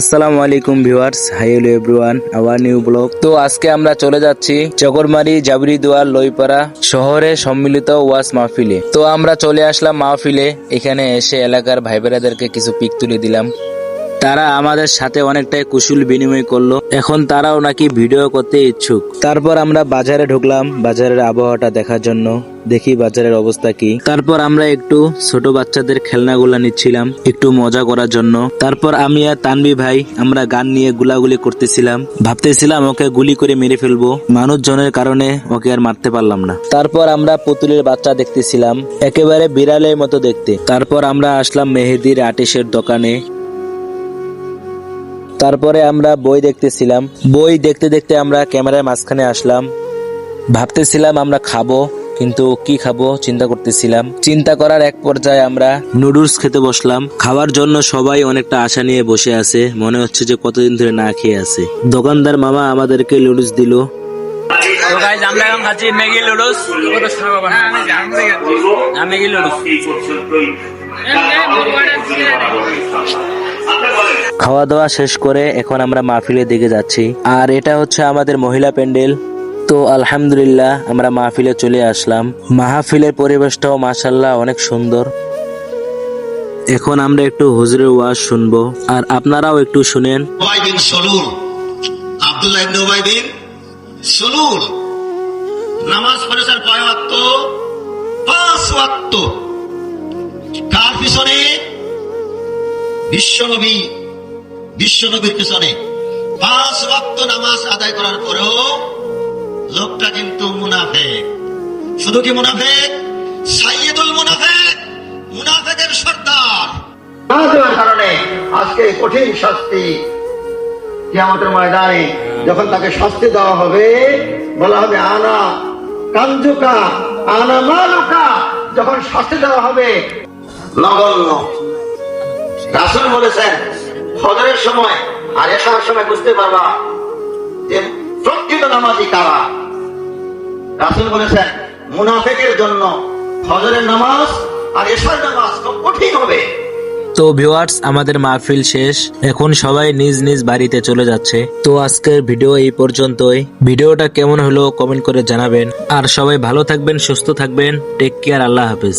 আসসালামু আলাইকুম viewers, hi hello everyone, our new blog. তো আজকে আমরা চলে যাচ্ছি চকরমারি জাবরি দুয়ার লইপাড়া শহরে সম্মিলিত ওয়াস মাহফিলে। তো আমরা চলে আসলাম মাহফিলে, এখানে এসে এলাকার ভাই কিছু পিক তুলে দিলাম। তারা আমাদের সাথে অনেকটাই কুশল বিনিময় করল। এখন তারাও নাকি ভিডিও করতে ইচ্ছুক। তারপর আমরা বাজারে ঢুকলাম, বাজারের আবহাওয়াটা দেখার জন্য। দেখি বাজারের অবস্থা কি। তারপর আমরা একটু ছোট বাচ্চাদের খেলনাগুলা নিচ্ছিলাম, একটু মজা করার জন্য। তারপর আমি আর তানবি ভাই, আমরা গান নিয়ে গুলাগুলি করতেছিলাম। ভাবতেছিলাম ওকে গুলি করে মেরে ফেলব। মানুষজনের কারণে ওকে আর মারতে পারলাম না। তারপর আমরা পুতুলের বাচ্চা দেখতেছিলাম, একেবারে বিড়ালের মতো দেখতে। তারপর আমরা আসলাম মেহেদির আটিসের দোকানে। তারপরে আমরা বই দেখতেছিলাম। বই দেখতে দেখতে আমরা ক্যামেরার মাঝখানে আসলাম। ভাবতেছিলাম আমরা খাব কিন্তু কি খাব চিন্তা করতেছিলাম। চিন্তা করার এক পর্যায়ে আমরা নুডলস খেতে বসলাম। খাওয়ার জন্য সবাই অনেকটা আশা নিয়ে বসে আছে। মনে হচ্ছে যে কতদিন ধরে না খেয়ে আছে। দোকানদার মামা আমাদেরকে নুডলস দিল। আমরা এখন খাচ্ছি ম্যাগি লুডুস হ্যাঁ ম্যাগি লুডুস খাওয়া দাওয়া শেষ করে এখন আমরা মাহফিলের দিকে যাচ্ছি। আর এটা হচ্ছে আমাদের মহিলা প্যান্ডেল। তো আলহামদুলিল্লাহ আমরা মাহফিলে চলে আসলাম। মাহফিলের পরিবেশটাও মাসাল্লাহ অনেক সুন্দর। এখন আমরা একটু হুজুরের ওয়াজ শুনব। আর আপনারাও একটু শুনেন। বিন নামাজ পড়েছেন কয় পাঁচ কার পিছনে? বিশ্বনবী, বিশ্বনবীর পিছনে পাঁচ ওয়াক্ত নামাজ আদায় করার পরেও লোকটা কিন্তু মুনাফেক। শুধু কি মুনাফেক? সাইয়েদুল মুনাফেক, মুনাফেকের সর্দার। না দেওয়ার কারণে আজকে কঠিন শাস্তি কিয়ামতের ময়দানে যখন তাকে শাস্তি দেওয়া হবে, বলা হবে, আনা কাঞ্জুকা আনা মালুকা। যখন শাস্তি দেওয়া হবে, নগণ্য। রাসুল বলেছেন, ফজরের সময় আর এসার সময় বুঝতে পারবা যে প্রকৃত নামাজি কারা। রাসুল বলেছেন, মুনাফেকের জন্য ফজরের নামাজ আর এসার নামাজ খুব কঠিন হবে। তো ভিউয়ার্স, আমাদের মাহফিল শেষ। এখন সবাই নিজ নিজ বাড়িতে চলে যাচ্ছে। তো আজকের ভিডিও এই পর্যন্তই। ভিডিওটা কেমন হলো কমেন্ট করে জানাবেন। আর সবাই ভালো থাকবেন, সুস্থ থাকবেন। টেক কেয়ার, আল্লাহ হাফিজ।